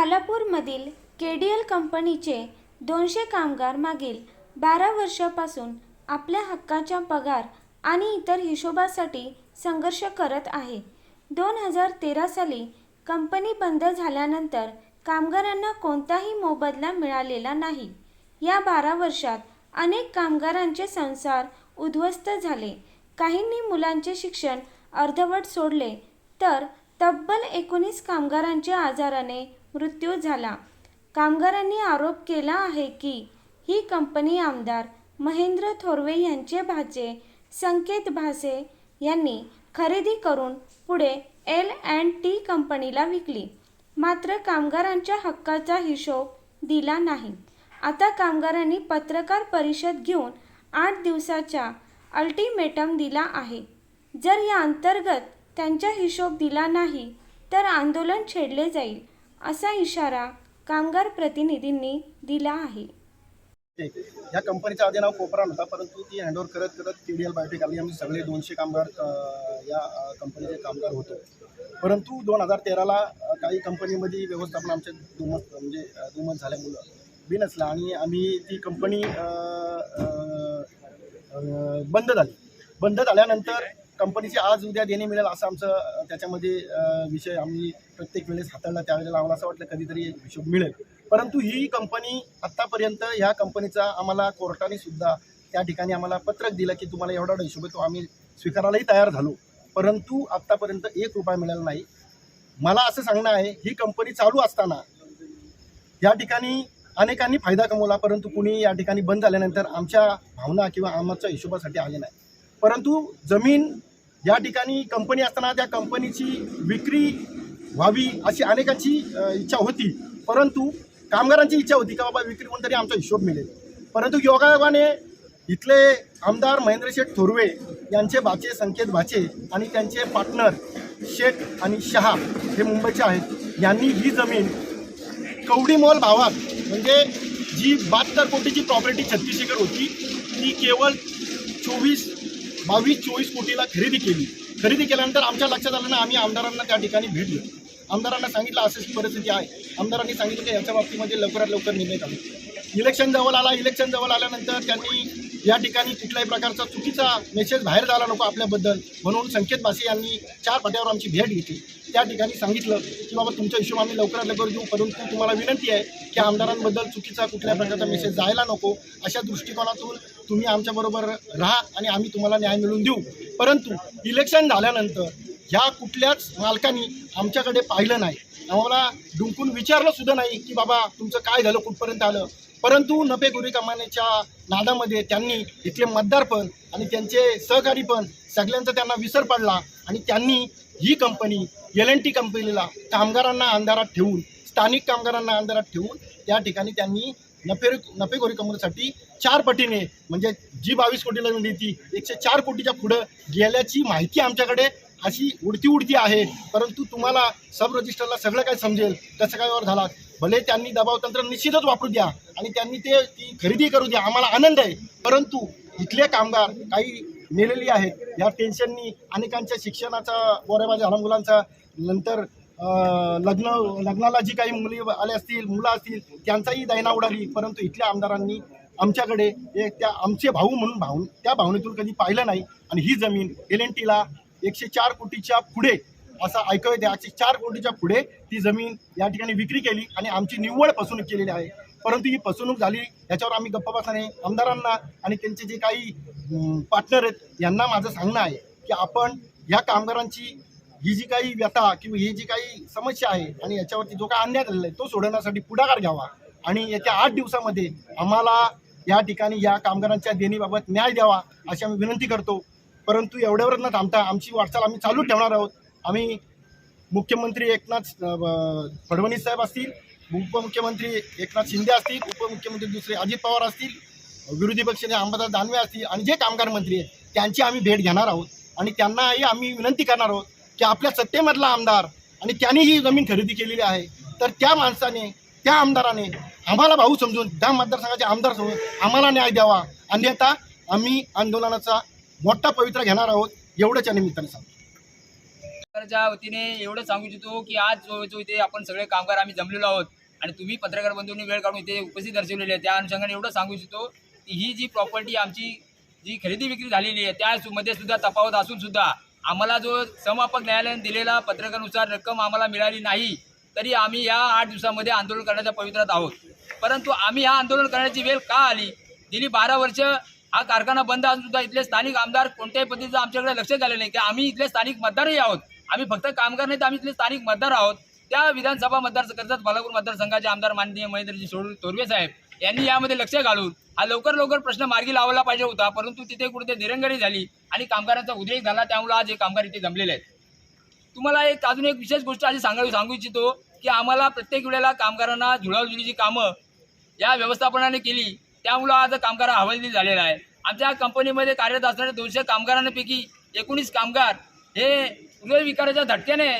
खालापूरमधील के D L कंपनीचे दोनशे कामगार मागील बारा वर्षापासून आपल्या हक्काच्या पगार आणि इतर हिशोबासाठी संघर्ष करत आहे. दोन हजार तेरा साली कंपनी बंद झाल्यानंतर कामगारांना कोणताही मोबदला मिळालेला नाही. या बारा वर्षात अनेक कामगारांचे संसार उद्ध्वस्त झाले. काहींनी मुलांचे शिक्षण अर्धवट सोडले तर तब्बल एकोणीस कामगारांच्या आजाराने मृत्यू झाला. कामगारांनी आरोप केला आहे की ही कंपनी आमदार महेंद्र थोरवे यांचे भाचे संकेत भासे यांनी खरेदी करून पुढे एल अँड टी कंपनीला विकली. मात्र कामगारांच्या हक्काचा हिशोब दिला नाही. आता कामगारांनी पत्रकार परिषद घेऊन आठ दिवसाचा अल्टिमेटम दिला आहे. जर या अंतर्गत त्यांचा हिशोब दिला नाही तर आंदोलन छेडले जाईल. असा इशारा कामगार प्रतिनिधींनी दिला आहे. या कंपनीचं आधी नाव कोपरा होता परंतु ती हँडओव्हर करत करत के डी एल बायोटेक आली. आम्ही सगळे दोनशे कामगार या कंपनीचे कामगार होतो. परंतु दोन हजार तेराला काही कंपनीमध्ये व्यवस्थापन आमच्या दुमत म्हणजे दुमत झाल्यामुळं बिनसलं आणि आम्ही ती कंपनी बंद झाली. बंद झाल्यानंतर कंपनीचे आज उद्या देणे मिळेल असं आमचं त्याच्यामध्ये विषय आम्ही प्रत्येक वेळेस हाताळला त्यावेळेला आम्हाला असं वाटलं कधीतरी एक हिशोब मिळेल. परंतु ही कंपनी आत्तापर्यंत ह्या कंपनीचा आम्हाला कोर्टाने सुद्धा त्या ठिकाणी आम्हाला पत्रक दिलं की तुम्हाला एवढा एवढा हिशोब आहे तो आम्ही स्वीकारायलाही तयार झालो. परंतु आत्तापर्यंत एक रुपया मिळाला नाही. मला असं सांगणं आहे ही कंपनी चालू असताना या ठिकाणी अनेकांनी फायदा कमवला परंतु कुणी या ठिकाणी बंद झाल्यानंतर आमच्या भावना किंवा आमच्या हिशोबासाठी आले नाही. परंतु जमीन या ठिकाणी कंपनी असताना त्या कंपनीची विक्री व्हावी अशी अनेकांची इच्छा होती. परंतु कामगारांची इच्छा होती का बाबा विक्री होऊन तरी आमचा हिशोब मिळेल. परंतु योगायोगाने इथले आमदार महेंद्र शेठ थोरवे यांचे भाचे संकेत भाचे आणि त्यांचे पार्टनर शेठ आणि शहा हे मुंबईचे आहेत. यांनी ही जमीन कवडीमोल भावात म्हणजे जी बहात्तर कोटीची प्रॉपर्टी छत्तीस एकर होती ती केवळ चोवीस बावीस चोवीस कोटीला खरेदी केली. खरेदी केल्यानंतर आमच्या लक्षात आलं ना आम्ही आमदारांना त्या ठिकाणी भेट दिली आमदारांना सांगितलं अशीच परिस्थिती आहे. आमदारांनी सांगितलं की याच्या बाबतीमध्ये लवकरात लवकर निर्णय काढू. इलेक्शन जवळ आला इलेक्शन जवळ आल्यानंतर त्यांनी या ठिकाणी कुठल्याही प्रकारचा चुकीचा मेसेज बाहेर झाला नको आपल्याबद्दल. म्हणून संकेत बासे यांनी चार पट्यावर आमची भेट घेतली. त्या ठिकाणी सांगितलं की बाबा तुमच्या हिशोब आम्ही लवकरात लवकर देऊ परंतु तुम्हाला विनंती आहे की आमदारांबद्दल चुकीचा कुठल्या प्रकारचा मेसेज जायला नको. अशा दृष्टिकोनातून तुम्ही आमच्याबरोबर राहा आणि आम्ही तुम्हाला न्याय मिळवून देऊ. परंतु इलेक्शन झाल्यानंतर ह्या कुठल्याच मालकांनी आमच्याकडे पाहिलं नाही. आम्हाला डुंकून विचारलंसुद्धा नाही की बाबा तुमचं काय झालं कुठपर्यंत आलं. परंतु नफेखोरी कमाण्याच्या नादामध्ये त्यांनी इथले मतदार पण आणि त्यांचे सहकारी पण सगळ्यांचा त्यांना विसर पडला आणि त्यांनी ही कंपनी एल एन टी कंपनीला कामगारांना अंधारात ठेवून स्थानिक कामगारांना अंधारात ठेवून त्या ठिकाणी त्यांनी नफे नफेखोरी कमवण्यासाठी चार पटीने म्हणजे जी बावीस कोटीला मिळली ती एकशे चार कोटीच्या पुढं गेल्याची माहिती आमच्याकडे अशी उडती उडती आहे. परंतु तुम्हाला सब रजिस्टरला सगळं काय समजेल कसं काय वर झाला. भले त्यांनी दबाव तंत्र निश्चितच वापरू द्या आणि त्यांनी ते ती खरेदी करू द्या. आम्हाला आनंद आहे. परंतु इथले कामगार काही नेलेली आहेत. या टेन्शननी अनेकांच्या शिक्षणाचा बोऱ्याबाजी लहान मुलांचा नंतर लग्न लग्नाला जी काही मुली आले असतील मुलं असतील त्यांचाही दैना उडाली. परंतु इथल्या आमदारांनी आमच्याकडे एक त्या आमचे भाऊ म्हणून भाऊ त्या भावनेतून कधी पाहिलं नाही. आणि ही जमीन एल एन टीला एकशे चार कोटीच्या पुढे असं ऐकू येते. एकशे चार कोटीच्या पुढे ती जमीन या ठिकाणी विक्री केली आणि आमची निव्वळ फसवणूक केलेली आहे. परंतु ही फसवणूक झाली याच्यावर आम्ही गप्पा बसणारे आमदारांना आणि त्यांचे जे काही पार्टनर आहेत यांना माझं सांगणं आहे की आपण या कामगारांची ही जी काही व्यथा किंवा ही जी काही समस्या आहे आणि याच्यावरती जो काही अन्याय झालेला आहे तो सोडवण्यासाठी पुढाकार घ्यावा. आणि येत्या आठ दिवसामध्ये आम्हाला या ठिकाणी या कामगारांच्या देणीबाबत न्याय द्यावा अशी आम्ही विनंती करतो. परंतु एवढ्यावर न थांबता आमची वाटचाल आम्ही चालू ठेवणार आहोत. आम्ही मुख्यमंत्री एकनाथ फडणवीस साहेब असतील उपमुख्यमंत्री एकनाथ शिंदे असतील उपमुख्यमंत्री दुसरे अजित पवार असतील विरोधी पक्षाचे अंबादास दानवे असतील आणि जे कामगार मंत्री आहेत त्यांची आम्ही भेट घेणार आहोत. आणि त्यांनाही आम्ही विनंती करणार आहोत की आपल्या सत्तेमधला आमदार आणि त्यांनी ही जमीन खरेदी केलेली आहे तर त्या माणसाने त्या आमदाराने आम्हाला भाऊ समजून त्या मतदारसंघाचे आमदार समजून आम्हाला न्याय द्यावा. अन्यथा आम्ही आंदोलनाचा मोठा पवित्रा घेणार आहोत एवढंच या निमित्ताने सांगतो. सरकारच्या वतीने एवढं सांगू इच्छितो की आज जो जो इथे आपण सगळे कामगार आम्ही जमलेलो आहोत आणि तुम्ही पत्रकार बंधूंनी वेळ काढून इथे उपस्थित दर्शवलेली आहे. त्या अनुषंगाने एवढं सांगू इच्छितो की ही जी प्रॉपर्टी आमची जी खरेदी विक्री झालेली आहे त्यामध्ये सुद्धा तफावत असून सुद्धा आम्हाला जो समापक न्यायालयाने दिलेला पत्रकानुसार रक्कम आम्हाला मिळाली नाही तरी आम्ही या आठ दिवसामध्ये आंदोलन करण्याच्या पवित्रात आहोत. परंतु आम्ही हा आंदोलन करण्याची वेळ का आली? गेली बारा वर्ष हा कारखाना बंद असून सुद्धा इथले स्थानिक आमदार कोणत्याही पद्धतीचं आमच्याकडे लक्ष झालं नाही. की आम्ही इथले स्थानिक मतदारही आहोत. आम्ही फक्त कामगार नाही तर आम्ही इथले स्थानिक मतदार आहोत. त्या विधानसभा मतदार बालापूर मतदारसंघाचे आमदार माननीय महेंद्रजी सोड तोरवे साहेब यांनी यामध्ये लक्ष घालून हा लवकर लवकर प्रश्न मार्गी लावला पाहिजे होता परंतु तिथे कुठे दिरंगाई झाली आणि कामगारांचा उद्रेक झाला. त्यामुळे आज हे कामगार इथे जमलेले आहेत. तुम्हाला एक अजून एक विशेष गोष्ट आधी सांगावी सांगू इच्छितो की आम्हाला प्रत्येक वेळेला कामगारांना जुळावजुळीची कामं या व्यवस्थापनाने केली त्यामुळं आज कामगार हवालदिल झालेला आहे. आमच्या कंपनीमध्ये कार्यरत असणाऱ्या दोनशे कामगारांपैकी एकोणीस कामगार हे हृदयविकाराच्या धटक्याने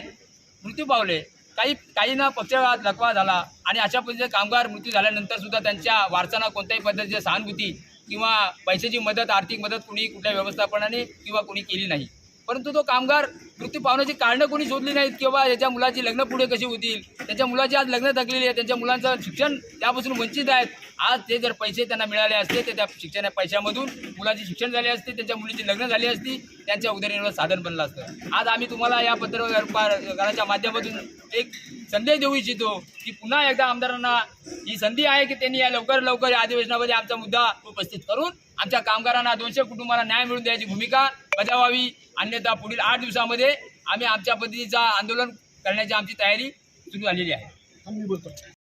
मृत्यू पावले. काही काहींना पक्षाघात लकवा झाला आणि अशा पद्धतीचे कामगार मृत्यू झाल्यानंतर सुद्धा त्यांच्या वारसांना कोणत्याही पद्धतीची सहानुभूती किंवा पैशाची मदत आर्थिक मदत कुणी कुठल्या व्यवस्थापनाने किंवा कुणी केली नाही. परंतु तो कामगार मृत्यू पावण्याची कारणं कोणी शोधली नाहीत किंवा याच्या मुलाची लग्न पुढे कशी होतील? त्यांच्या मुलाची आज लग्न थकलेली आहे त्यांच्या मुलांचं शिक्षण त्यापासून वंचित आहेत. आज ते जर पैसे त्यांना मिळाले असते तर त्या शिक्षण पैशामधून मुलाचे शिक्षण झाले असते त्यांच्या मुलीची लग्न झाली असती त्यांच्या उदरनिर्वाह साधन बनलं असतं. आज आम्ही तुम्हाला या पत्रकाराच्या माध्यमातून एक संदेश देऊ इच्छितो की पुन्हा एकदा आमदारांना ही संधी आहे की त्यांनी या लवकर लवकर या अधिवेशनामध्ये आमचा मुद्दा उपस्थित करून आमच्या कामगारांना दोनशे कुटुंबाला न्याय मिळवून द्यायची भूमिका बजावावी. अन्यथा पुढील आठ दिवसामध्ये आम्ही आमच्या पद्धतीचा आंदोलन करण्याची आमची तयारी सुरू झालेली आहे.